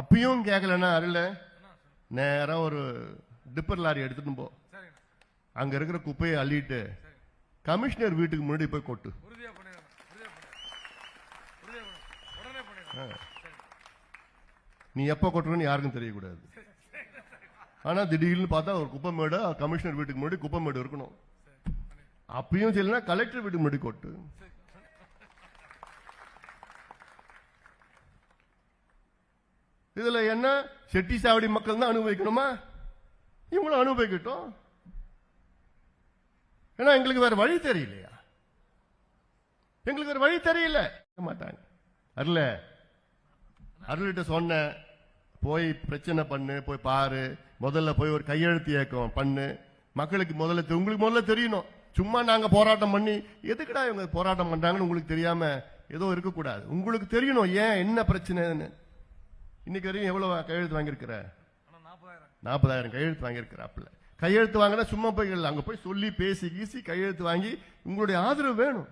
அப்பயும் கேட்கலன்னா அருள. நேரா ஒரு டிப்பர் லாரி எடுத்துட்டு போ. அங்க இருக்கிற குப்பையை அள்ளிட்டு கமிஷனர் வீட்டுக்கு முன்னாடி போய் கொட்டு. நீ எப்ப கொட்டுறன்னு யாருக்கும் தெரியக்கூடாது. ஆனா திடீர்னு பார்த்தா ஒரு குப்பை மேடு கமிஷனர் வீட்டுக்கு முன்னாடி குப்பை மேடு இருக்கணும். அப்பயும் சொல்லனா கலெக்டர் வீட்டுக்கு முன்னாடி கொட்டு. இதுல என்ன? செட்டி சாவடி மக்கள் தான் அனுபவிக்கணுமா? இவங்களும் அனுபவிக்கட்டும். ஏன்னா எங்களுக்கு வேற வழி தெரியலையா? எங்களுக்கு வேற வழி தெரியல. மாட்டாங்க. அருள. அருள்கிட்ட சொன்னேன். போய் பிரச்சனை பண்ணு போய் பாரு. முதல்ல போய் ஒரு கையெழுத்து இயக்கம் பண்ணு. மக்களுக்கு முதல்ல உங்களுக்கு முதல்ல தெரியணும். சும்மா நாங்க போராட்டம் பண்ணி எதுக்குடா இவங்க போராட்டம் பண்றாங்கன்னு உங்களுக்கு தெரியாம ஏதோ இருக்கக்கூடாது. உங்களுக்கு தெரியணும் ஏன் என்ன பிரச்சனைன்னு. இன்னைக்கு வரையும் எவ்வளவு கையெழுத்து வாங்கியிருக்கிற? நாற்பதாயிரம் கையெழுத்து வாங்கியிருக்கிறாப்புல. கையெழுத்து வாங்கினா சும்மா போய். அங்க போய் சொல்லி பேசி கீசி கையெழுத்து வாங்கி உங்களுடைய ஆதரவு வேணும்.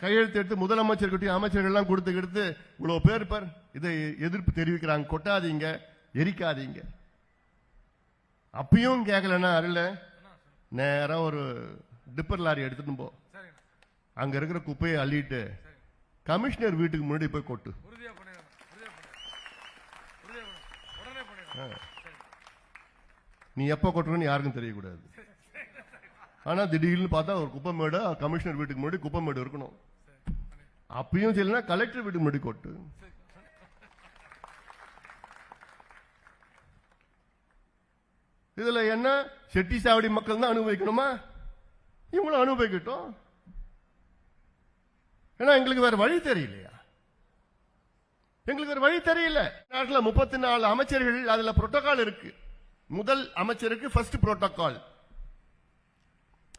கையெழுத்து எடுத்து முதலமைச்சர்கிட்டயும் அமைச்சர்கள்லாம் கொடுத்து எடுத்து இவ்வளவு பேர் பார் இதை எதிர்ப்பு தெரிவிக்கிறாங்க. கொட்டாதீங்க எரிக்காதீங்க. அப்பயும் கேட்கலன்னா அருள. அண்ணா நேரா ஒரு டிப்பர் லாரி எடுத்துட்டு போ. அங்க இருக்கிற குப்பையை அள்ளிட்டு கமிஷனர் வீட்டுக்கு முன்னாடி போய் கொட்டு. நீ எப்ப கொட்டுறன்னு யாருக்கும் தெரியக்கூடாது. ஆனா திடீர்னு பார்த்தா ஒரு குப்பை மேடு கமிஷனர் வீட்டுக்கு முன்னாடி குப்பை மேடு இருக்கணும். அப்பயும் சரினா கலெக்டர் வீட்டுக்கு முன்னாடி கொட்டு. இதுல என்ன? செட்டி சாவடி மக்கள் தான் அனுபவிக்கணுமா? இவங்களும் அனுபவிக்கட்டும். ஏன்னா எங்களுக்கு வேற வழி தெரியலையா? எங்களுக்கு ஒரு வழி தெரியல. நாட்டில் முப்பத்தி நாலு அமைச்சர்கள் அதுல புரோட்டோகால் இருக்கு. முதல் அமைச்சருக்கு ஃபர்ஸ்ட் புரோட்டோகால்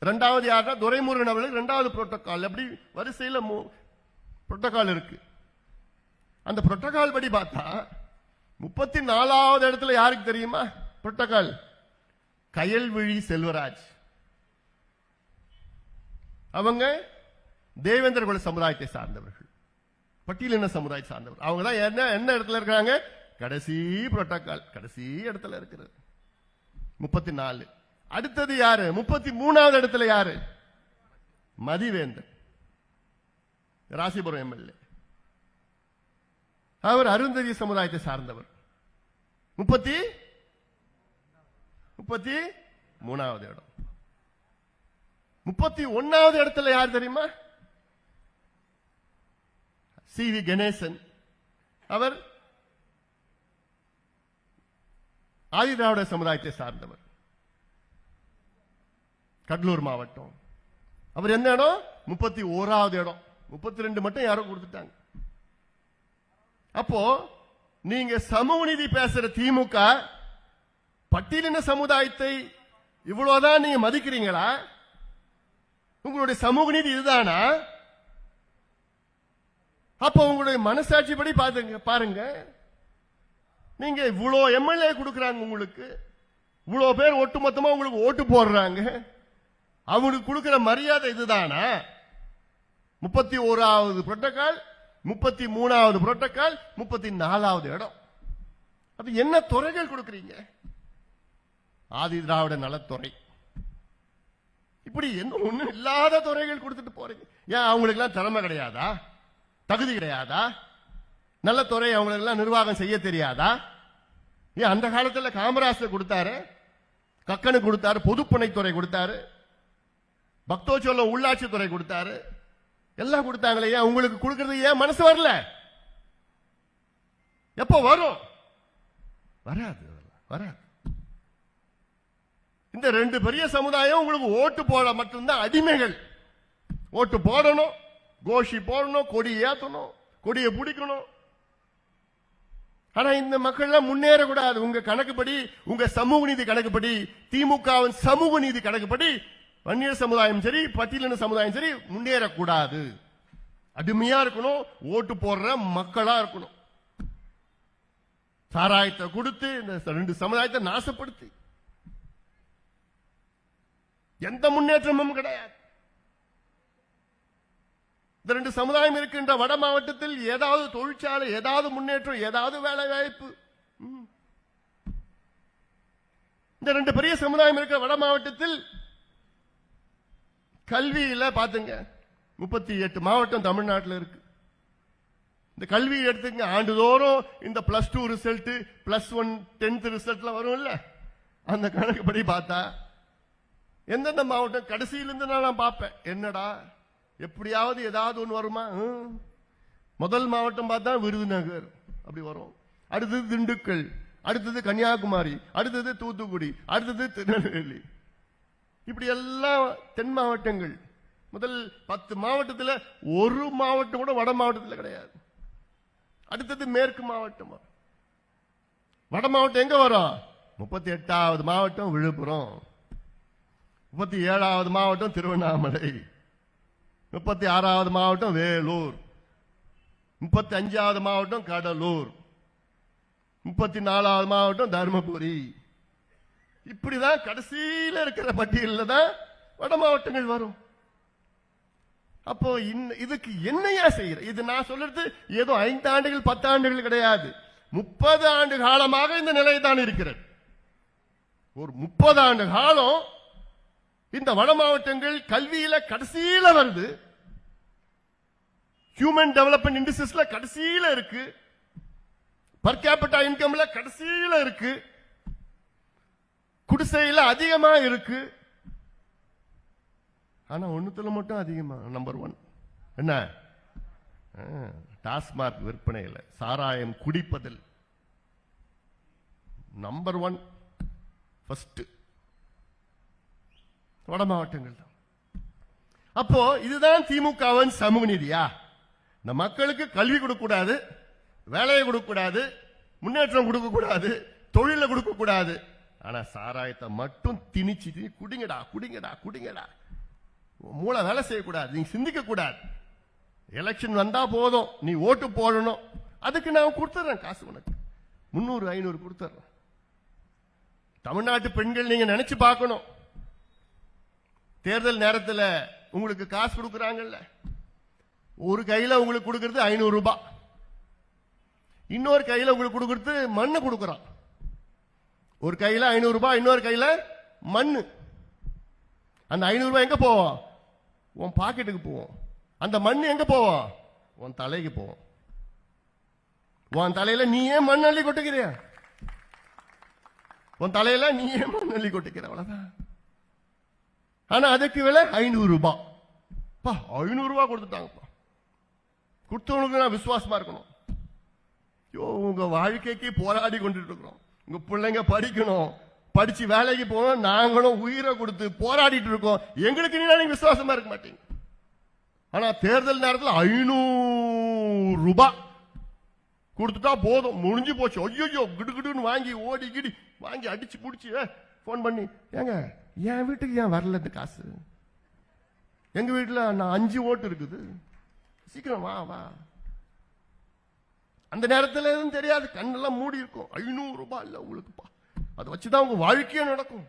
ரெண்டாவது யாருன்னா துரைமுருகன் அவர்களுக்கு ரெண்டாவது புரோட்டோகால் அப்படி வரிசையில் புரோட்டோகால் இருக்கு. அந்த புரோட்டோகால் படி பார்த்தா முப்பத்தி நாலாவது இடத்துல யாருக்கு தெரியுமா? புரோட்டோகால் கயல்விழி செல்வராஜ். அவங்க தேவேந்திர குல சமுதாயத்தை சார்ந்தவர்கள். பட்டியலின சமுதாயம் சார்ந்தவர்? அவங்க தான் என்ன என்ன இடத்துல இருக்காங்க கடைசி புரோட்டோகால் கடைசி இடத்துல இருக்கிறது. முப்பத்தி நாலு அடுத்தது யாரு? முப்பத்தி மூணாவது இடத்துல யாரு? மதிவேந்தன். ராசிபுரம் எம்எல்ஏ. அவர் அருந்ததி சமுதாயத்தை சார்ந்தவர். முப்பத்தி முப்பத்தி மூணாவது இடம். முப்பத்தி ஒன்னாவது இடத்துல யார் தெரியுமா? C V Ganesan. அவர் ஆதிதிராவிட சமுதாயத்தை சார்ந்தவர். கடலூர் மாவட்டம். அவர் எந்த இடம்? முப்பத்தி ஓராவது இடம். முப்பத்தி ரெண்டு மட்டும் யாரோ கொடுத்துட்டாங்க. அப்போ நீங்க சமூக நீதி பேசுற திமுக பட்டியலின சமுதாயத்தை இவ்வளவுதான் நீங்க மதிக்கிறீங்களா? உங்களுடைய சமூக நீதி இதுதானா? அப்ப உங்களுடைய மனசாட்சி படி பாருங்க. பாருங்க நீங்க இவ்வளோ எம்எல்ஏ கொடுக்கறாங்க உங்களுக்கு. இவ்வளோ பேர் ஒட்டுமொத்தமா உங்களுக்கு ஓட்டு போடுறாங்க. அவங்களுக்கு கொடுக்கிற மரியாதை இதுதானா? முப்பத்தி ஓராவது புரோட்டோக்கால் முப்பத்தி மூணாவது புரோட்டோக்கால் முப்பத்தி நாலாவது இடம். அது என்ன துறைகள் கொடுக்குறீங்க? ஆதி திராவிட நலத்துறை. இப்படி என்ன ஒண்ணும் இல்லாத துறைகள் கொடுத்துட்டு போறீங்க. ஏன் அவங்களுக்கு எல்லாம் திறமை கிடையாதா? தகுதி கிடையாதா? நல்ல துறை அவங்களுக்கு எல்லாம் நிர்வாகம் செய்ய தெரியாதா? ஏன் அந்த காலத்தில் காமராஜர் கொடுத்தாரு கக்கனு கொடுத்தாரு பொதுப்பணித்துறை கொடுத்தாரு பக்தோச்சோலம் உள்ளாட்சி துறை கொடுத்தாரு எல்லாம் கொடுத்தாங்களே ஏன் உங்களுக்கு கொடுக்கறது ஏன் மனசு வரல? எப்போ வரும்? வராது வராது. இந்த ரெண்டு பெரிய சமுதாயம் உங்களுக்கு ஓட்டு போட மட்டும்தான் அடிமைகள். ஓட்டு போடணும். கோஷி போடணும் கொடி ஏற்றணும் கொடியை பிடிக்கணும். ஆனா இந்த மக்கள்லாம் முன்னேறக்கூடாது. உங்க கணக்குப்படி உங்க சமூக நீதி கணக்குப்படி திமுகவின் சமூக நீதி கணக்குப்படி வன்னியர் சமுதாயம் சரி பட்டியலின சமுதாயம் சரி முன்னேறக்கூடாது. அடிமையா இருக்கணும் ஓட்டு போடுற மக்களா இருக்கணும். சாராயத்தை கொடுத்து இந்த ரெண்டு சமுதாயத்தை நாசப்படுத்தி. எந்த முன்னேற்றமும் கிடையாது. இந்த ரெண்டு சமுதாயம் இருக்கின்ற வட மாவட்டத்தில் ஏதாவது தொழிற்சாலை ஏதாவது முன்னேற்றம் ஏதாவது வேலை வாய்ப்பு. ம். இந்த ரெண்டு பெரிய சமுதாயம் இருக்கிற வட மாவட்டத்தில் கல்வியில பாத்துங்க முப்பத்தி எட்டு மாவட்டம் தமிழ்நாட்டில் இருக்கு. இந்த கல்வி எடுத்துங்க ஆண்டுதோறும் இந்த plus two result plus one tenth ரிசல்ட்ல வரும்ல? அந்த கணக்குப்படி பார்த்தா எந்தெந்த மாவட்டம் கடைசியிலிருந்து நான் பார்ப்பேன். என்னடா? எப்படியாவது ஏதாவது ஒன்று வருமா? முதல் மாவட்டம் பார்த்தா விருதுநகர். அப்படி வரும். அடுத்தது திண்டுக்கல் அடுத்தது கன்னியாகுமரி அடுத்தது தூத்துக்குடி அடுத்தது திருநெல்வேலி. இப்படி எல்லாம் தென் மாவட்டங்கள். முதல் பத்து மாவட்டத்தில் ஒரு மாவட்டம் கூட வட மாவட்டத்தில் கிடையாது. அடுத்தது மேற்கு மாவட்டம். வட மாவட்டம் எங்க வரும்? முப்பத்தி எட்டாவது மாவட்டம் விழுப்புரம். முப்பத்தி ஏழாவது மாவட்டம் திருவண்ணாமலை. முப்பத்தி ஆறாவது மாவட்டம் வேலூர். முப்பத்தி அஞ்சாவது மாவட்டம் கடலூர். முப்பத்தி நாலாவது மாவட்டம் தருமபுரி. இப்படிதான் கடைசியில் இருக்கிற பட்டியலில் தான் வட மாவட்டங்கள் வரும். அப்போ இதுக்கு என்னையா செய்யற? இது நான் சொல்றது ஏதோ ஐந்து ஆண்டுகள் பத்து ஆண்டுகள் கிடையாது. முப்பது ஆண்டு காலமாக இந்த நிலை தான் இருக்கிறது. ஒரு முப்பது ஆண்டு காலம் இந்த வட மாவட்டங்கள் கல்வியில கடைசியில வருது. ஹியூமன் டெவலப்மெண்ட் இண்டஸ்ட்ரீஸ்ல கடைசியில இருக்கு. பர் கேபிட்டா இன்கம்ல கடைசியில இருக்கு. குடிசையில அதிகமா இருக்கு. ஆனா ஒண்ணுத்துல மட்டும் அதிகமா நம்பர் ஒன் என்ன? டாஸ்மாக் விற்பனையில் சாராயம் குடிப்பதில் நம்பர் ஒன் ஃபர்ஸ்ட் வட மாவட்டங்கள் தான். அப்போ இதுதான் திமுகவின் சமூக நீதியா? இந்த மக்களுக்கு கல்வி கொடுக்க கூடாது வேலையை கொடுக்க கூடாது முன்னேற்றம் கொடுக்க கூடாது தொழில கொடுக்க கூடாது ஆனா சாராயத்தை மட்டும் திணிச்சு திணி குடிங்கடா குடிங்கடா குடிங்கடா. மூளை வேலை செய்யக்கூடாது நீங்க சிந்திக்க கூடாது எலெக்ஷன் வந்தா போதும் நீ ஓட்டு போடணும். அதுக்கு நான் கொடுத்துறேன் காசு உனக்கு. முன்னூறு ஐநூறு கொடுத்துறேன். தமிழ்நாட்டு பெண்கள் நீங்க நினைச்சு பார்க்கணும். தேர்தல் நேரத்தில் உங்களுக்கு காசு கொடுக்குறாங்கல்ல. ஒரு கையில் உங்களுக்கு கொடுக்கறது ஐநூறு ரூபாய் இன்னொரு கையில் உங்களுக்கு கொடுக்கறது மண்ணு கொடுக்குறான் ஒரு கையில் ஐநூறு ரூபாய் இன்னொரு கையில் மண் அந்த ஐநூறு ரூபாய் எங்க போவோம்? உன் பாக்கெட்டுக்கு போவோம். அந்த மண் எங்கே போவோம்? உன் தலைக்கு போவோம். உன் தலையில நீ ஏன் மண் அள்ளி கொட்டுக்கிறியா? உன் தலையில நீ ஏன் மண் அள்ளி கொட்டுக்கிற அவ்வளவுதான். ஆனா அதுக்கு விலை ஐநூறு ரூபாய் பா ஐநூறு ரூபாய் கொடுத்துட்டாங்கப்பா. கொடுத்தவனுக்கு நான் விசுவாசமா இருக்கணும். ஐயோ உங்க வாழ்க்கைக்கு போராடி கொண்டுட்டு இருக்கிறோம் உங்க பிள்ளைங்க படிக்கணும். படிச்சு வேலைக்கு போகணும். நாங்களும் உயிரை கொடுத்து போராடிட்டு இருக்கோம். எங்களுக்கு நீங்க விசுவாசமா இருக்க மாட்டீங்க. ஆனா தேர்தல் நேரத்தில் ஐநூறு ரூபாய் கொடுத்துட்டா போதும். முடிஞ்சு போச்சு. ஐயோ கிடுகிடுன்னு வாங்கி ஓடி கிடி வாங்கி அடிச்சு பிடிச்சி ஃபோன் பண்ணி ஏங்க என் வீட்டுக்கு ஏன் வரல இந்த காசு? எங்க வீட்டில் நான் அஞ்சு ஓட்டு இருக்குது. சீக்கிரம் வா வா. அந்த நேரத்தில் எதுவும் தெரியாது. கண்ணெல்லாம் மூடி இருக்கும். ஐநூறு ரூபாய் இல்லை உங்களுக்குப்பா. அதை வச்சுதான் உங்க வாழ்க்கையே நடக்கும்.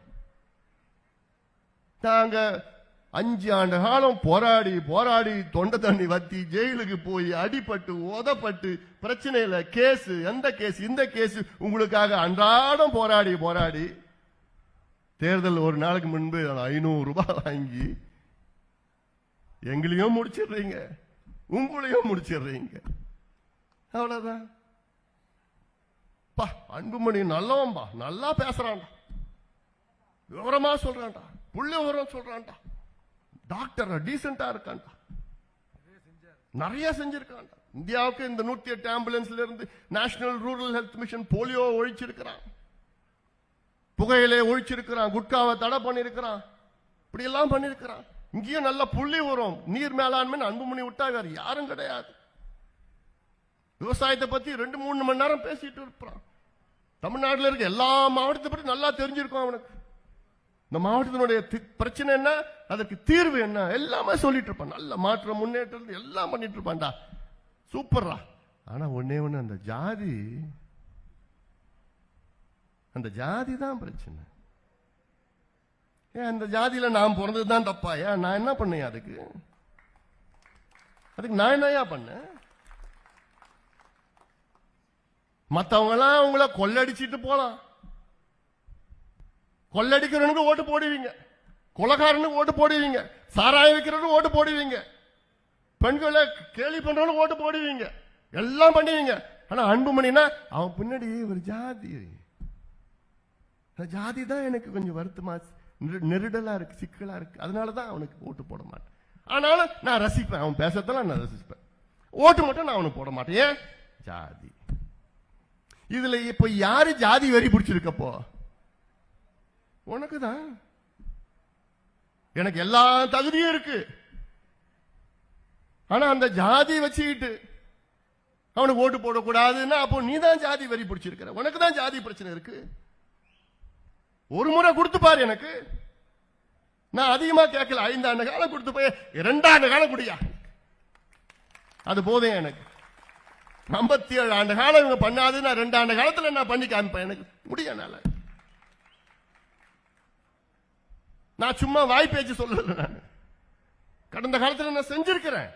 நாங்க அஞ்சு ஆண்டு காலம் போராடி போராடி தொண்டை தண்ணி வத்தி ஜெயிலுக்கு போய் அடிபட்டு உதப்பட்டு பிரச்சனையில கேஸ் எந்த கேஸ் இந்த கேஸ் உங்களுக்காக அன்றாடம் போராடி போராடி தேர்தல் ஒரு நாளுக்கு முன்பு ஐநூறு ரூபாய் வாங்கி எங்களையும் முடிச்சிடுறீங்க உங்களையும் முடிச்சிடுறீங்க. அவ்வளவுதான். பா அன்புமணி நல்லவன்பா நல்லா பேசுறான்டா. விவரமா சொல்றான்டா. புள்ளி விவரம் சொல்றான்டா. டாக்டர் டீசெண்டா இருக்கான்டா. நிறைய செஞ்சிருக்கான்டா. இந்தியாவுக்கு இந்த நூத்தி எட்டு ஆம்புலன்ஸ்ல இருந்து national rural health mission polio ஒழிச்சிருக்கிறான். புகையிலே ஒழிச்சிருக்கிறான் குட்காவை தடை பண்ணியிருக்கிறான் இப்படி எல்லாம் இங்கேயும் நல்ல புள்ளி வரும். நீர் மேலாண்மை அன்புமணி விட்டா வேற யாரும் கிடையாது. விவசாயத்தை பத்தி ரெண்டு மூணு மணி நேரம் பேசிட்டு இருப்பான். தமிழ்நாட்டில் இருக்க எல்லா மாவட்டத்தை பற்றி நல்லா தெரிஞ்சிருக்கும் அவனுக்கு. இந்த மாவட்டத்தினுடைய பிரச்சனை என்ன? அதற்கு தீர்வு என்ன? எல்லாமே சொல்லிட்டு இருப்பான். நல்ல மாற்றம் முன்னேற்றம் எல்லாம் பண்ணிட்டு இருப்பான்டா. சூப்பர்ரா. ஆனா ஒன்னே ஒன்னு அந்த ஜாதி அந்த ஜாதி தான் பிரச்சனை. ஏன் அந்த ஜாதியில நான் பிறந்தது தான் தப்பா? ஏன் நான் என்ன பண்ணேன் அதுக்கு? அதுக்கு நான் என்னையா பண்ணேன்? மற்றவங்களாம் அவங்கள உங்களை கொள்ளடிச்சிட்டு போலாம். கொள்ளடிக்கிறவனுக்கு ஓட்டு போடுவீங்க. கொலகாரனுக்கு ஓட்டு போடுவீங்க. சாராயம் வைக்கிறவனுக்கு ஓட்டு போடுவீங்க. பெண்களை கேலி பண்றவனுக்கு ஓட்டு போடுவீங்க. எல்லாம் பண்ணுவீங்க. ஆனா அன்புமணினா அவன் பின்னாடி ஒரு ஜாதி. ஜாதி தான் எனக்கு கொஞ்சம் வருத்தமா நெரு- நெருடலா இருக்கு சிக்கலா இருக்கு. அதனால தான் அவனுக்கு ஓட்டு போட மாட்டேன். ஆனாலும் நான் ரசிப்பேன். அவன் பேசத்தெல்லாம் நான் ரசிப்பேன். ஓட்டு மட்டும் நான் அவனுக்கு போட மாட்டேன். ஏன்? ஜாதி. இதுல இப்ப யாரு ஜாதி வெறி பிடிச்சிருக்கப்போ? உனக்கு தான் எனக்கு எல்லா தகுதியும் இருக்கு. ஆனா அந்த ஜாதி வச்சுக்கிட்டு அவனுக்கு ஓட்டு போடக்கூடாதுன்னா அப்போ நீ தான் ஜாதி வரி பிடிச்சிருக்கிற. உனக்கு தான் ஜாதி பிரச்சனை இருக்கு. ஒரு முறை கொடுத்து பாரு எனக்கு. நான் அதிகமா கேட்கல. ஐந்தாண்டு காலம் கொடுத்து போய் இரண்டாண்டு காலம் குடியா? அது போதும் எனக்கு. ஐம்பத்தி ஏழு ஆண்டு காலம் இவங்க பண்ணாது நான் ரெண்டு ஆண்டு காலத்துல நான் பண்ணி காமிப்பேன் எனக்கு. முடியனால நான் சும்மா வாய் பேச்சு சொல்லல நான். கடந்த காலத்துல நான் செஞ்சிருக்கிறேன்.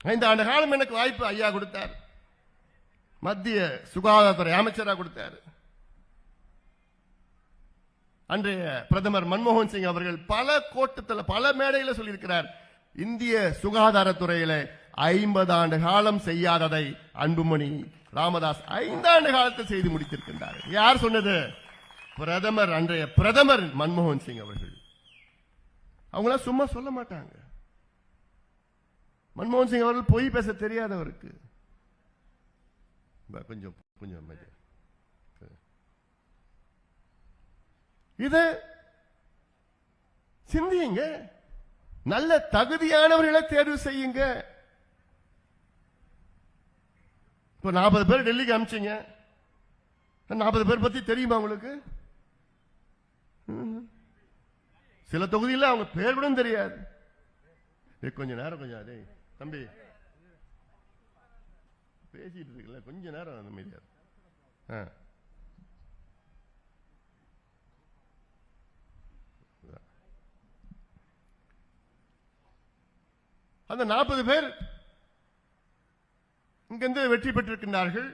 ஐந்து ஆண்டு காலம் எனக்கு வாய்ப்பு ஐயா கொடுத்தார். மத்திய சுகாதாரத்துறை அமைச்சராக கொடுத்தாரு. அன்றைய பிரதமர் மன்மோகன் சிங் அவர்கள் பல கோட்டத்தில் பல மேடையில் சொல்லியிருக்கிறார். இந்திய சுகாதாரத்துறையில ஐம்பது ஆண்டு காலம் செய்யாததை அன்புமணி ராமதாஸ் ஐந்தாண்டு காலத்தில் செய்து முடித்திருக்கின்றார். யார் சொன்னது? பிரதமர் அன்றைய பிரதமர் மன்மோகன் சிங் அவர்கள். அவங்களாம் சும்மா சொல்ல மாட்டாங்க. மன்மோகன் சிங் அவர்கள் பொய் பேச தெரியாதவருக்கு. கொஞ்சம் கொஞ்சம் இது சிந்தியுங்க. நல்ல தகுதியானவர்களை தேர்வு செய்யுங்க. இப்ப நாற்பது பேர் டெல்லிக்கு அமிச்சிங்க. நாற்பது பேர் பத்தி தெரியுமா உங்களுக்கு? சில தொகுதியில் அவங்க பேர் கூட தெரியாது. கொஞ்ச நேரம் கொஞ்சம் டேய் தம்பி. பேசிட்டு இருக்குல்ல கொஞ்ச நேரம் அந்த மாதிரியா ஆ. அந்த நாற்பது பேர் இங்கிருந்து வெற்றி பெற்றிருக்கின்றார்கள்.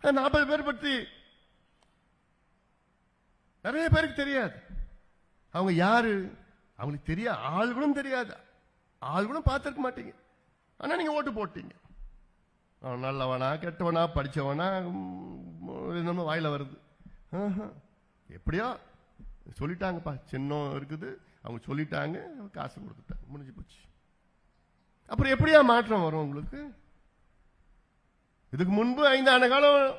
அந்த நாற்பது பேர் பற்றி நிறைய பேருக்கு தெரியாது. அவங்க யாரு? அவங்களுக்கு தெரிய ஆள் கூட தெரியாது. ஆள் கூட பார்த்துருக்க மாட்டீங்க. ஆனால் நீங்கள் ஓட்டு போட்டீங்க. அவன் நல்லவனா கெட்டவனா படிச்சவனா என்னமோ வாயில வருது. எப்படியோ சொல்லிட்டாங்கப்பா. சின்னம் இருக்குது. அவங்க சொல்லிட்டாங்க காசு கொடுத்துட்டாங்க. முடிஞ்சு போச்சு. அப்புறம் எப்படியா மாற்றம் வரும் உங்களுக்கு? இதுக்கு முன்பு ஐந்து ஆண்டு காலம்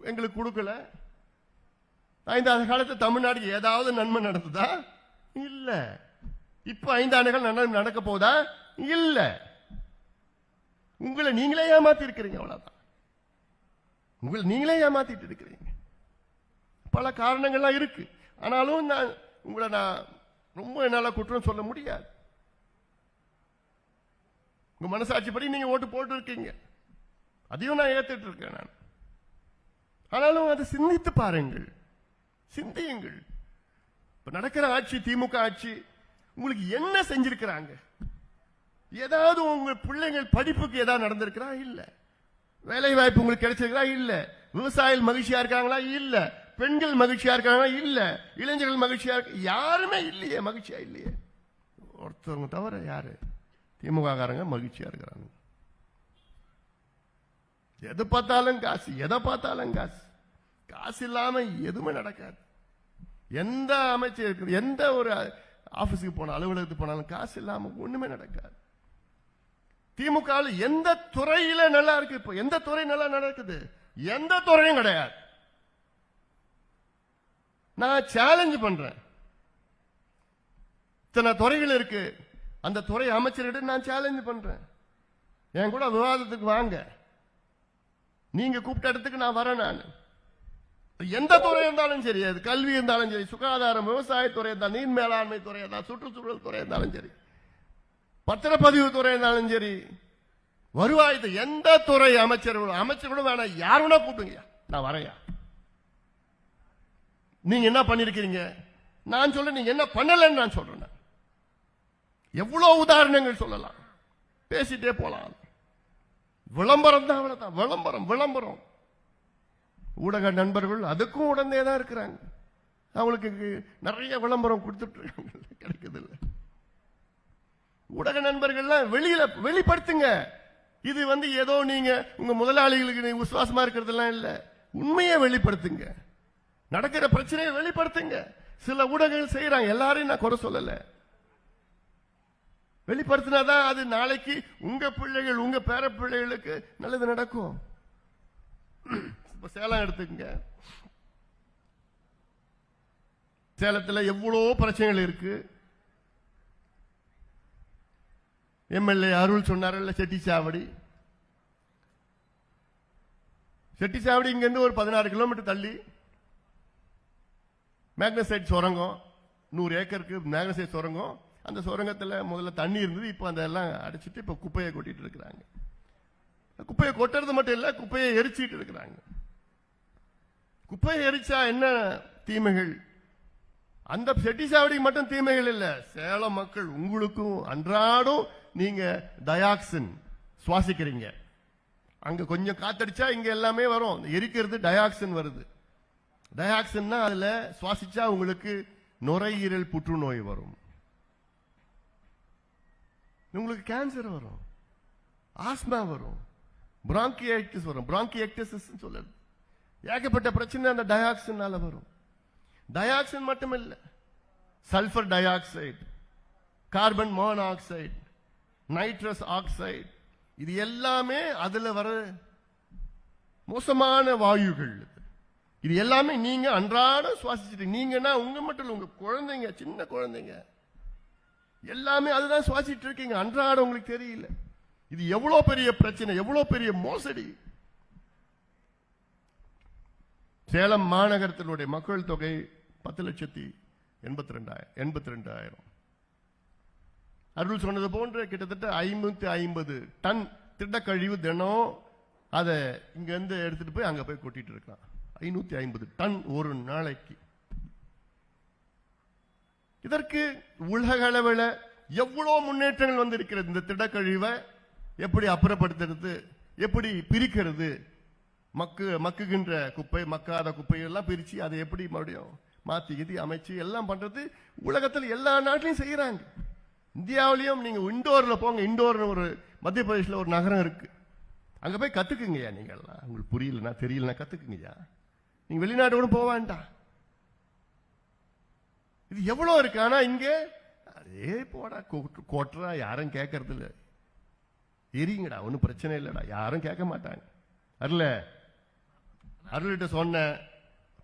எங்களுக்கு கொடுக்கல. ஐந்தாண்டு காலத்தில் தமிழ்நாடு ஏதாவது நன்மை நடந்ததா? இல்ல. இப்போ ஐந்து ஆண்டுகள் நன்மை நடக்க போதா? இல்ல. உங்களை நீங்களே ஏமாத்தி இருக்கிறீங்க அவ்வளவுதான். உங்களை நீங்களே ஏமாத்திட்டு இருக்கிறீங்க. பல காரணங்கள்லாம் இருக்கு. ஆனாலும் நான் உங்களை நான் ரொம்ப என்னால குற்றம் சொல்ல முடியாது. உங்க மனசாட்சிப்படி நீங்க ஓட்டு போட்டு இருக்கீங்க அதையும் நான் ஏத்துட்டு இருக்கேன் நான். ஆனாலும் அதை சிந்தித்து பாருங்கள். சிந்தியுங்கள். இப்ப நடக்கிற ஆட்சி திமுக ஆட்சி உங்களுக்கு என்ன செஞ்சிருக்கிறாங்க? ஏதாவது உங்க பிள்ளைங்கள் படிப்புக்கு ஏதாவது நடந்திருக்கிறா? இல்ல. வேலை வாய்ப்பு உங்களுக்கு கிடைச்சிருக்கா இல்ல. விவசாயிகள் மகிழ்ச்சியா இருக்காங்களா? இல்லை. பெண்கள் மகிழ்ச்சியா இருக்காங்க இல்ல. இளைஞர்கள் மகிழ்ச்சியா இருக்க யாருமே இல்லையே மகிழ்ச்சியா இல்லையே. ஒருத்தவங்க தவிர யாரு? திமுக காரங்க மகிழ்ச்சியா இருக்கிறாங்க. எது பார்த்தாலும் காசு எதை பார்த்தாலும் காசு. காசு இல்லாம எதுவுமே நடக்காது. எந்த அமைச்சர் எந்த ஒரு ஆபீஸுக்கு போன அலுவலகத்துக்கு போனாலும் காசு இல்லாம ஒண்ணுமே நடக்காது. திமுக எந்த துறையில நல்லா இருக்கு? இப்போ எந்த துறை நல்லா நடக்குது? எந்த துறையும் கிடையாது. நான் சேலஞ்ச் பண்றேன். இத்தனை துறைகள் இருக்கு. அந்த துறை அமைச்சர்கிட்ட நான் சேலஞ்ச் பண்றேன். என் கூட விவாதத்துக்கு வாங்க. நீங்க கூப்பிட்ட இடத்துக்கு நான் வரேன் நான். எந்த துறை இருந்தாலும் சரி அது கல்வி இருந்தாலும் சரி சுகாதாரம் விவசாயத்துறை இருந்தால் நீர் மேலாண்மை துறை இருந்தால் சுற்றுச்சூழல் துறை இருந்தாலும் சரி பத்திரப்பதிவு துறை இருந்தாலும் சரி வருவாய் எந்த துறை அமைச்சர் அமைச்சர் கூட வேணாம். யார் வேணா கூப்பிடுங்க. நான் வரையா நீங்க என்ன பண்ணிருக்கீங்க? நான் சொல்ல நீங்க என்ன பண்ணலன்னு நான் சொல்றேன். எவ்வளவு உதாரணங்கள் சொல்லலாம். பேசிட்டே போலாம். விளம்பரம் தான் அவ்வளவுதான். விளம்பரம் விளம்பரம். ஊடக நண்பர்கள் அதுக்கும் உடனே தான் இருக்கிறாங்க. அவங்களுக்கு நிறைய விளம்பரம் கொடுத்துட்டு இருக்காங்க. கிடைக்குது ஊடக நண்பர்கள்லாம் வெளியில வெளிப்படுத்துங்க. இது வந்து ஏதோ நீங்க உங்க முதலாளிகளுக்கு நீங்க விசுவாசமா இருக்கிறதெல்லாம் இல்லை. உண்மையை வெளிப்படுத்துங்க. நடக்கிற பிரச்சனையை வெளிப்படுத்துங்க. சில ஊடகங்கள் செய்யறாங்க எல்லாரையும் நான் குறை சொல்லல. வெளிப்படுத்தினாதான் அது நாளைக்கு உங்க பிள்ளைகள் உங்க பேர பிள்ளைகளுக்கு நல்லது நடக்கும். சேலம் எடுத்துக்கங்க. சேலத்தில் எவ்வளோ பிரச்சனைகள் இருக்கு. எம்எல்ஏ அருள் சொன்னார்ல செட்டிச்சாவடி செட்டிச்சாவடி இங்கேருந்து ஒரு பதினாறு கிலோமீட்டர் தள்ளி. மேக்னசைட் சுரங்கம் நூறு ஏக்கருக்கு மேக்னசைட் சுரங்கம். அந்த சுரங்கத்தில் முதல்ல தண்ணி இருந்தது இப்போ அதெல்லாம் அடைச்சிட்டு இப்போ குப்பையை கொட்டிட்டு இருக்கிறாங்க. குப்பையை கொட்டுறது மட்டும் இல்லை குப்பையை எரிச்சிட்டு இருக்கிறாங்க. குப்பையை எரிச்சா என்ன தீமைகள்? அந்த செட்டிசாவடிக்கு மட்டும் தீமைகள் இல்லை சேலம் மக்கள் உங்களுக்கும் அன்றாடம் நீங்க டயாக்சின் சுவாசிக்கிறீங்க. அங்க கொஞ்சம் காத்தடிச்சா இங்க எல்லாமே வரும். எரிக்கிறது டயாக்சின் வருது. டயாக்சின்னா அதுல சுவாசிச்சா உங்களுக்கு நுரையீரல் புற்றுநோய் வரும். உங்களுக்கு கேன்சர் வரும். ஆஸ்மா வரும். பிராங்கியைட்டிஸ் வரும். பிராங்கியைட்டிஸ் சொல்லுது ஏகப்பட்ட பிரச்சனை அந்த டயாக்சினால வரும். டயாக்சின் மட்டும் இல்லை sulphur dioxide carbon monoxide nitrous oxide இது எல்லாமே அதுல வர மோசமான வாயுகள் இது. இது எல்லாமே நீங்க அன்றாடம் சுவாசிச்சுட்டு நீங்கன்னா உங்க மட்டும் இல்லை உங்க குழந்தைங்க சின்ன குழந்தைங்க. எல்லாமே அதுதான் சுவாசிட்டு இருக்கீங்க. அன்றாடம் உங்களுக்கு தெரியல. இது எவ்வளவு பெரிய பிரச்சனை எவ்வளவு பெரிய மோசடி. சேலம் மாநகரத்தினுடைய மக்கள் தொகை பத்து லட்சத்தி எண்பத்தி ரெண்டாயிரம் எண்பத்தி ரெண்டாயிரம் அருள் சொன்னது போன்ற கிட்டத்தட்ட ஐம்பத்தி ஐம்பது டன் திட்டக்கழிவு தினம் அதை இங்க இருந்து எடுத்துட்டு போய் அங்க போய் கொட்டிட்டு இருக்கான் ஐநூத்தி ஐம்பது டன் ஒரு நாளைக்கு. இதற்கு உலக அளவில் எவ்வளோ முன்னேற்றங்கள் வந்திருக்கிறது? இந்த திடக்கழிவை எப்படி அப்புறப்படுத்துறது? எப்படி பிரிக்கிறது? மக்கு மக்குகின்ற குப்பை மக்காத குப்பை எல்லாம் அதை எப்படி மறுபடியும் மாற்றி இது அமைச்சு எல்லாம் பண்ணுறது உலகத்தில் எல்லா நாட்டிலையும் செய்கிறாங்க இந்தியாவிலையும் நீங்கள் இண்டோரில் போங்க. இண்டோர்னு ஒரு மத்திய பிரதேசில் ஒரு நகரம் இருக்குது அங்கே போய் கற்றுக்குங்கய்யா நீங்கள்லாம் உங்களுக்கு புரியலன்னா தெரியலன்னா கற்றுக்குங்கய்யா நீங்கள் வெளிநாட்டு கூட போக வேண்டாம் இது எவ்வளோ இருக்கு? ஆனால் இங்கே அதே போடா கொட்டுறா யாரும் கேட்கறது இல்லை எரியுங்கடா ஒன்றும் பிரச்சனை இல்லைடா. யாரும் கேட்க மாட்டாங்க. அருள அருள்கிட்ட சொன்னேன்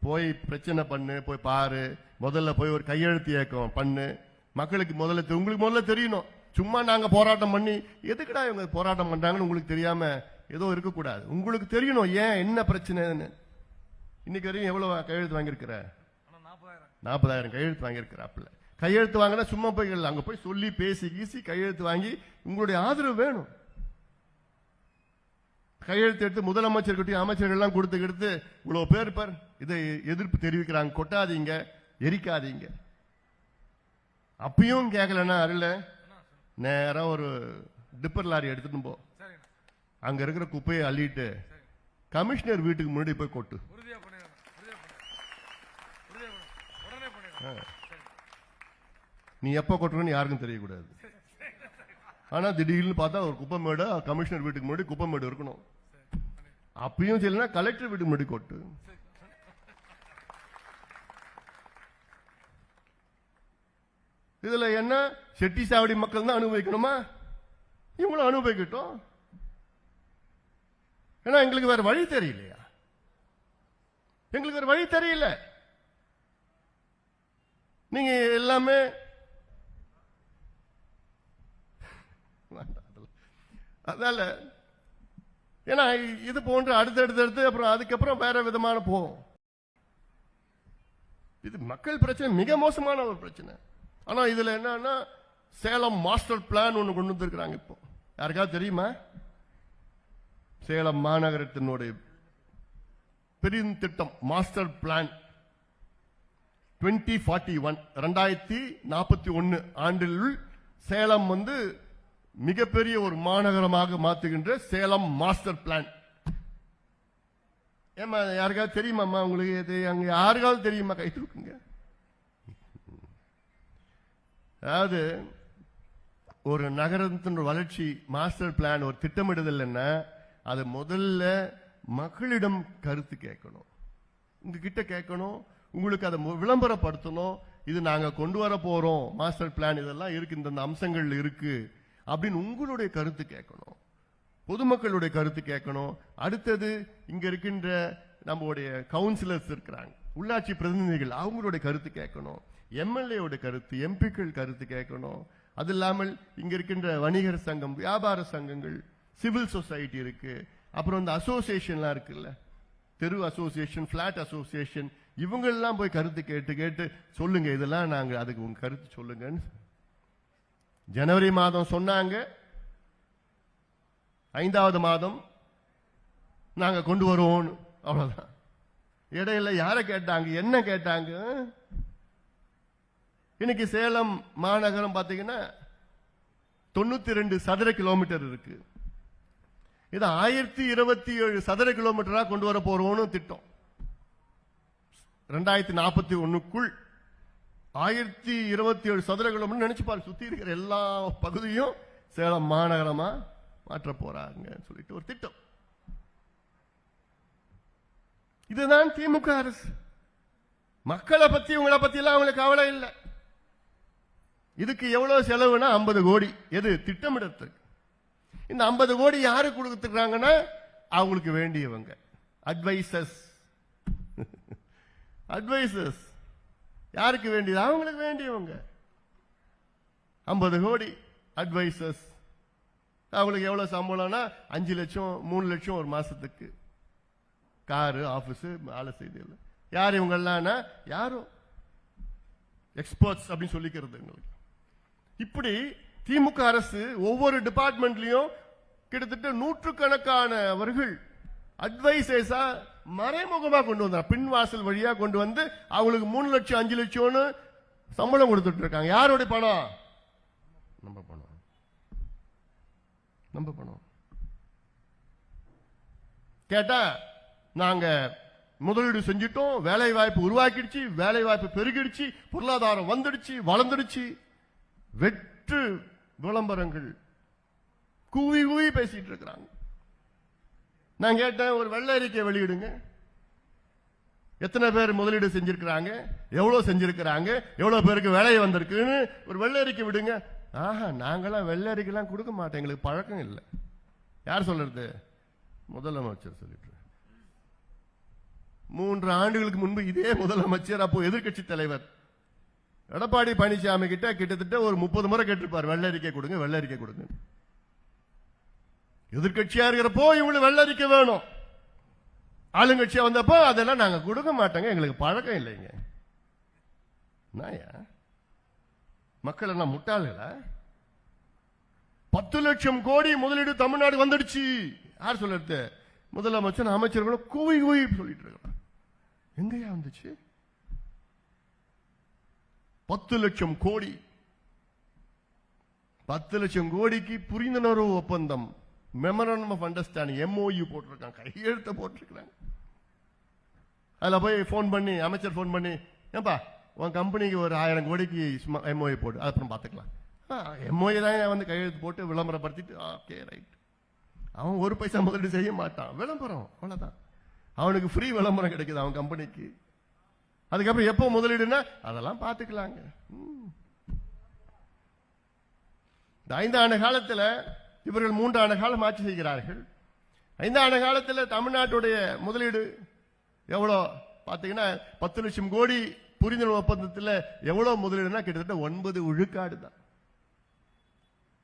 போய் பிரச்சனை பண்ணு போய் பாரு. முதல்ல போய் ஒரு கையெழுத்து இயக்கம் பண்ணு. மக்களுக்கு முதல்ல உங்களுக்கு முதல்ல தெரியணும். சும்மா நாங்கள் போராட்டம் பண்ணி எதுக்குடா இவங்க போராட்டம் பண்ணுறாங்கன்னு உங்களுக்கு தெரியாமல் ஏதோ இருக்கக்கூடாது. உங்களுக்கு தெரியணும் ஏன் என்ன பிரச்சனைன்னு. இன்னைக்கு வரையும் எவ்வளவு கையெழுத்து வாங்கியிருக்கிற? நாற்பதாயிரம் கையெழுத்து வாங்கியிருக்கிறாப்புல. கையெழுத்து வாங்கினா சும்மா போய் அங்க போய் சொல்லி பேசி கீசி கையெழுத்து வாங்கி உங்களுடைய ஆதரவு வேணும். கையெழுத்து எடுத்து முதலமைச்சர்கிட்டயும் அமைச்சர்கள் எல்லாம் கொடுத்து கொடுத்து இவ்வளவு பேர் பார் இதை எதிர்ப்பு தெரிவிக்கிறாங்க. கொட்டாதீங்க எரிக்காதீங்க. அப்பயும் கேட்கலன்னா அருள. நேரா ஒரு டிப்பர் லாரி எடுத்துட்டு போ. அங்க இருக்கிற குப்பையை அள்ளிட்டு கமிஷனர் வீட்டுக்கு முன்னாடி போய் கொட்டு. நீ எப்ப கொட்டுறன்னு யாருக்கும் தெரியக்கூடாது. ஆனா திடீர்னு பார்த்தா ஒரு குப்பமேடு கமிஷனர் வீட்டுக்கு முன்னாடி குப்பை மேடு இருக்கணும். அப்பயும் சரினா கலெக்டர் வீட்டுக்கு முன்னாடி கொட்டு. இதுல என்ன? செட்டி சாவடி மக்கள் தான் அனுபவிக்கணுமா? இவங்களும் அனுபவிக்கட்டும். ஏன்னா எங்களுக்கு வேற வழி தெரியலையா? எங்களுக்கு வேற வழி தெரியல. நீங்க எல்லாமே வேண்டாம் அதனால ஏன்னா இது போன்ற அடுத்தடுத்தடுத்து அப்புறம் அதுக்கப்புறம் வேற விதமான போகும். இது மக்கள் பிரச்சனை மிக மோசமான ஒரு பிரச்சனை. ஆனா இதுல என்னன்னா சேலம் மாஸ்டர் பிளான் ஒன்று கொண்டு வந்திருக்கிறாங்க இப்போ. யாருக்காவது தெரியுமா? சேலம் மாநகரத்தினுடைய பெருந்திட்டம் மாஸ்டர் பிளான். 2041 ஃபார்ட்டி ஒன் ரெண்டாயிரத்தி நாற்பத்தி ஒன்று ஆண்டில் சேலம் வந்து மிகப்பெரிய ஒரு மாநகரமாக மாற்றுகின்ற சேலம் மாஸ்டர் பிளான். ஏமா யாருக்காவது தெரியுமாம்மா உங்களுக்கு? இது அங்கே யாருக்காவது தெரியுமா? கை தூக்குங்க. அதாவது ஒரு நகரத்தின் வளர்ச்சி மாஸ்டர் பிளான் ஒரு திட்டமிடுதல் என்ன? அது முதல்ல மக்களிடம் கருத்து கேட்கணும். உங்ககிட்ட கேட்கணும். உங்களுக்கு அதை விளம்பரப்படுத்தணும். இது நாங்கள் கொண்டு வர போகிறோம் மாஸ்டர் பிளான் இதெல்லாம் இருக்கு. இந்த அம்சங்கள் இருக்கு. அப்படின்னு உங்களுடைய கருத்து கேட்கணும். பொதுமக்களுடைய கருத்து கேட்கணும். அடுத்தது இங்க இருக்கின்ற நம்மளுடைய கவுன்சிலர்ஸ் இருக்கிறாங்க. உள்ளாட்சி பிரதிநிதிகள் அவங்களுடைய கருத்து கேட்கணும். எம்எல்ஏவோட கருத்து எம்பிக்கள் கருத்து கேட்கணும். அது இல்லாமல் இங்க இருக்கின்ற வணிகர் சங்கம் வியாபார சங்கங்கள் சிவில் சொசைட்டி இருக்கு. அப்புறம் இந்த அசோசியேஷன்லாம் இருக்குல்ல. தெரு அசோசியேஷன் பிளாட் அசோசியேஷன் இவங்கெல்லாம் போய் கருத்து கேட்டு கேட்டு சொல்லுங்க இதெல்லாம் நாங்கள் அதுக்கு உங்க கருத்து சொல்லுங்கன்னு. ஜனவரி மாதம் சொன்னாங்க. ஐந்தாவது மாதம் நாங்கள் கொண்டு வருவோம் அவ்வளோதான் இடையில யாரை கேட்டாங்க? என்ன கேட்டாங்க? இன்னைக்கு சேலம் மாநகரம் பார்த்தீங்கன்னா தொண்ணூத்தி ரெண்டு சதுர கிலோமீட்டர் இருக்கு. இது ஆயிரத்தி இருபத்தி ஏழு சதுர கிலோமீட்டரா கொண்டு வர போறோம்னு திட்டம். ரெண்டாயிரத்தி நாற்பத்தி ஒண்ணுக்குள் ஆயிரத்தி இருபத்தி ஏழு சதுர கிலோமீட்டர் நினைச்சு சுத்தி இருக்கிற எல்லா பகுதியும் சேலம் மாநகரமா மாற்ற போறாங்கன்னு சொல்லிட்டு ஒரு திட்டம். இதுதான் திமுக அரசு. மக்களை பத்தி உங்களை பத்தி எல்லாம் அவங்களுக்கு கவலை இல்லை. இதுக்கு எவ்வளவு செலவுனா 50 கோடி. எது? திட்டமிடத்துக்கு இந்த 50 கோடி யாரு கொடுத்துருக்காங்கன்னா அவங்களுக்கு வேண்டியவங்க. அட்வைசஸ் அட்வைசஸ் யாருக்கு வேண்டியது? அவங்களுக்கு வேண்டியவங்க. 50 கோடி அட்வைசஸ் அவங்களுக்கு எவ்வளோ சம்பளம்னா அஞ்சு லட்சம் மூணு லட்சம் ஒரு மாசத்துக்கு. காரு ஆஃபீஸு வேலை செய்து யார் இவங்கெல்லாம்னா யாரும் எக்ஸ்பர்ட்ஸ் அப்படின்னு சொல்லிக்கிறது எங்களுக்கு. இப்படி திமுக அரசு ஒவ்வொரு டிபார்ட்மெண்ட்லையும் கிட்டத்தட்ட நூற்றுக்கணக்கானவர்கள் அட்வைசர்ஸா மறைமுகமா கொண்டு வந்தாங்க பின்வாசல் வழியா கொண்டு வந்து அவங்களுக்கு மூணு லட்சம் அஞ்சு லட்சம்னு சம்பளம் கொடுத்துட்டு இருக்காங்க. யாருடைய பணம்? நம்ம பணம். நம்ம பணம். கேட்டா நாங்க முதலீடு செஞ்சிட்டோம் வேலை வாய்ப்பு உருவாக்கிடுச்சு வேலை வாய்ப்பு பெருகிடுச்சு பொருளாதாரம் வந்துடுச்சு வளர்ந்துடுச்சு. வெற்று விளம்பரங்கள். கூவி கூவி பேசிட்டு இருக்கிறாங்க. நான் கேட்டேன் ஒரு வெள்ள அறிக்கை வெளியிடுங்க. எத்தனை பேர் முதலீடு செஞ்சிருக்கிறாங்க? எவ்வளவு செஞ்சிருக்கிறாங்க? எவ்வளவு பேருக்கு வேலை வந்திருக்குன்னு ஒரு வெள்ள அறிக்கை விடுங்க. ஆஹா நாங்களாம் வெள்ள அறிக்கைலாம் கொடுக்க மாட்டோம். எங்களுக்கு பழக்கம் இல்லை. யார் சொல்றது? முதலமைச்சர் சொல்லிட்டு மூன்று ஆண்டுகளுக்கு முன்பு இதே முதலமைச்சர் அப்போ எதிர்க்கட்சி தலைவர். எடப்பாடி பழனிசாமி கிட்ட கிட்டத்தட்ட ஒரு முப்பது முறை கேட்டிருப்பார் வெள்ளரிக்கை கொடுங்க வெள்ளரிக்கை கொடுங்க எதிர்க்கட்சியா இருக்கிறப்போ இவங்களுக்கு வெள்ளரிக்க வேணும். ஆளுங்கட்சியா வந்தப்போ அதெல்லாம் நாங்க கொடுக்க மாட்டோங்க. எங்களுக்கு பழக்கம் இல்லைங்க. நாயா மக்கள் என்ன முட்டாள்களா? பத்து லட்சம் கோடி முதலீடு தமிழ்நாடு வந்துடுச்சு. யார் சொல்லுறது முதலமைச்சர் அமைச்சர்களும் கோவி கோவி சொல்லிட்டு இருக்கான் எங்கயா வந்துச்சு? பத்து லட்சம் கோடி. பத்து லட்சம் கோடிக்கு புரிந்துணர்வு ஒப்பந்தம். மெமரண்டம் ஆஃப் அண்டர்ஸ்டாண்டிங் எம்ஓயு போட்டிருக்காங்க. கையெழுத்த போட்டிருக்கிறாங்க. அதில் போய் ஃபோன் பண்ணி அமைச்சர் ஃபோன் பண்ணி ஏன்பா உன் கம்பெனிக்கு ஒரு ஆயிரம் கோடிக்கு எம்ஓஐ போடு அப்புறம் பார்த்துக்கலாம். எம்ஓஏ தான் வந்து கையெழுத்து போட்டு விளம்பரப்படுத்திட்டு ஓகே ரைட் அவன் ஒரு பைசா முதலீடு செய்ய மாட்டான். விளம்பரம் அவ்வளோதான் அவனுக்கு ஃப்ரீ விளம்பரம் கிடைக்குது அவன் கம்பெனிக்கு அதுக்கப்புறம் எப்போ முதலீடுன்னா அதெல்லாம் பார்த்துக்கலாங்க. ம். இந்த ஐந்தாண்டு காலத்தில் இவர்கள் மூன்று ஆண்டு காலம் ஆட்சி செய்கிறார்கள். ஐந்தாண்டு காலத்தில் தமிழ்நாட்டுடைய முதலீடு எவ்வளோ? பாத்தீங்கன்னா பத்து லட்சம் கோடி புரிந்துணர்வு ஒப்பந்தத்தில் எவ்வளவு முதலீடுனா கிட்டத்தட்ட ஒன்பது விழுக்காடு தான்.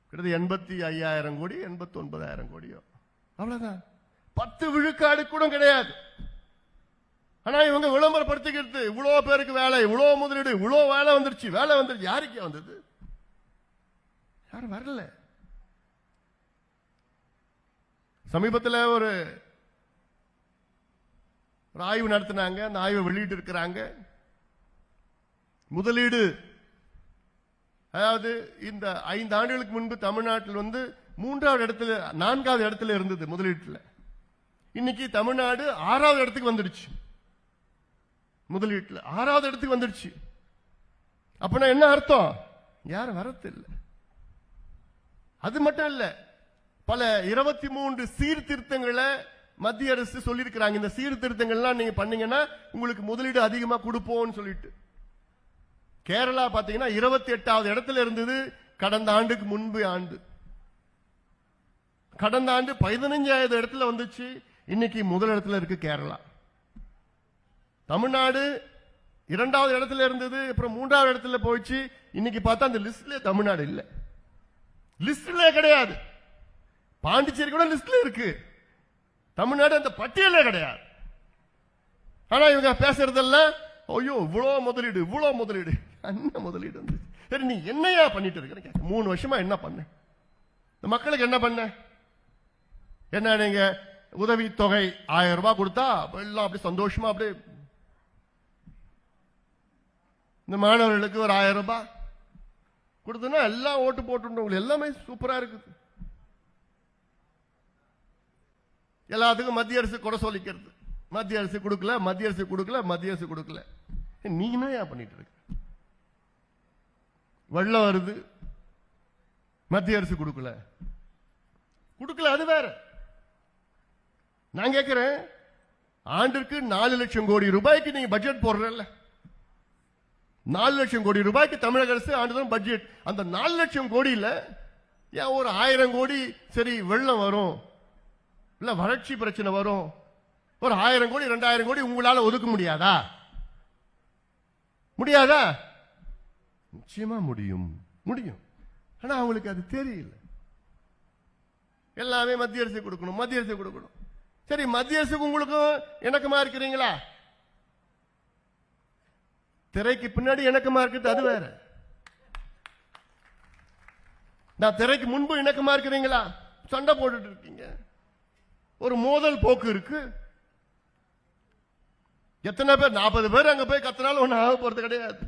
கிட்டத்தட்ட எண்பத்தி ஐயாயிரம் கோடி எண்பத்தி ஒன்பதாயிரம் கோடியோ. அவ்வளவுதான். பத்து விழுக்காடு கூட கிடையாது. ஆனா இவங்க விளம்பரப்படுத்திக்கிறது இவ்வளோ பேருக்கு வேலை இவ்வளோ முதலீடு இவ்வளோ வேலை வந்துருச்சு வேலை வந்துருச்சு. யாருக்கே வந்தது? யாரும் வரல. சமீபத்தில் ஒரு ஒரு ஆய்வு நடத்தினாங்க. அந்த ஆய்வை வெளியிட்டு இருக்கிறாங்க. முதலீடு அதாவது இந்த ஐந்து ஆண்டுகளுக்கு முன்பு தமிழ்நாட்டில் வந்து மூன்றாவது இடத்துல நான்காவது இடத்துல இருந்தது முதலீட்டில். இன்னைக்கு தமிழ்நாடு ஆறாவது இடத்துக்கு வந்துடுச்சு. முதலீட்டில் ஆறாவது இடத்துக்கு வந்துடுச்சு. அப்படின்னா என்ன அர்த்தம்? யாரும் வரத்தில்லை அது மட்டும் இல்லை. பல இருபத்தி மூன்று சீர்திருத்தங்களை மத்திய அரசு சொல்லியிருக்கிறாங்க. இந்த சீர்திருத்தங்கள்லாம் நீங்க பண்ணீங்கன்னா உங்களுக்கு முதலீடு அதிகமா கொடுப்போம்னு சொல்லிட்டு. கேரளா பாத்தீங்கன்னா இருபத்தி எட்டாவது இடத்துல இருந்தது. கடந்த ஆண்டுக்கு முன்பு ஆண்டு. கடந்த ஆண்டு பதினஞ்சாயிரம் இடத்துல வந்துச்சு. இன்னைக்கு முதல் இடத்துல இருக்கு கேரளா. தமிழ்நாடு இரண்டாவது இடத்துல இருந்தது. அப்புறம் மூன்றாவது இடத்துல போயிடுச்சு. இன்னைக்கு பார்த்தா அந்த லிஸ்ட்ல தமிழ்நாடு இல்லை. லிஸ்ட்ல கிடையாது. பாண்டிச்சேரி கூட லிஸ்ட்ல இருக்கு. தமிழ்நாடு அந்த பட்டியலே கிடையாது. ஆனா இவங்க பேசுறதெல்லாம் ஐயோ இவ்வளோ முதலீடு இவ்வளோ முதலீடு. என்ன முதலீடு வந்து? சரி நீ என்னையா பண்ணிட்டு இருக்கிற மூணு வருஷமா என்ன பண்ண? இந்த மக்களுக்கு என்ன பண்ண? என்ன நீங்க உதவி தொகை ஆயிரம் ரூபாய் கொடுத்தா எல்லாம் அப்படி சந்தோஷமா அப்படியே இந்த மாணவர்களுக்கு ஒரு ஆயிரம் ரூபாய் கொடுத்தோன்னா எல்லாம் ஓட்டு போட்டு எல்லாமே சூப்பரா இருக்குது. எல்லாத்துக்கும் மத்திய அரசு குறை சொல்லிக்கிறது. மத்திய அரசு கொடுக்கல மத்திய அரசு கொடுக்கல மத்திய அரசு கொடுக்கல. நீ என்ன பண்ணிட்டு இருக்க? வெள்ளம் வருது. மத்திய அரசு கொடுக்கல. கொடுக்கல அது வேற. நான் கேட்கிறேன் ஆண்டிற்கு நாலு லட்சம் கோடி ரூபாய்க்கு நீங்க பட்ஜெட் போடுறல நாலு லட்சம் கோடி ரூபாய்க்கு தமிழக அரசு ஆண்டுதான் பட்ஜெட் அந்த நாலு லட்சம் கோடியில் ஏன் ஒரு ஆயிரம் கோடி சரி வெள்ளம் வரும். இல்ல வறட்சி பிரச்சனை வரும். ஒரு ஆயிரம் கோடி ரெண்டாயிரம் கோடி உங்களால ஒதுக்க முடியாதா? முடியாதா? நிச்சயமா முடியும். முடியும். ஆனா அவங்களுக்கு அது தெரியல. எல்லாமே மத்திய அரசு கொடுக்கணும் மத்திய அரசு கொடுக்கணும். சரி மத்திய அரசுக்கு உங்களுக்கும் இணக்கமா இருக்கிறீங்களா? திரைக்கு பின்னாடி இணக்கமா இருக்குது அது வேற. நான் திரைக்கு முன்பு இணக்கமா இருக்கிறீங்களா? சண்டை போட்டுட்டு இருக்கீங்க. ஒரு மோதல் போக்கு இருக்கு. எத்தனை பேர்? நாற்பது பேர் அங்க போய் கத்தினாலும் ஒன்னும் ஆக போறது கிடையாது.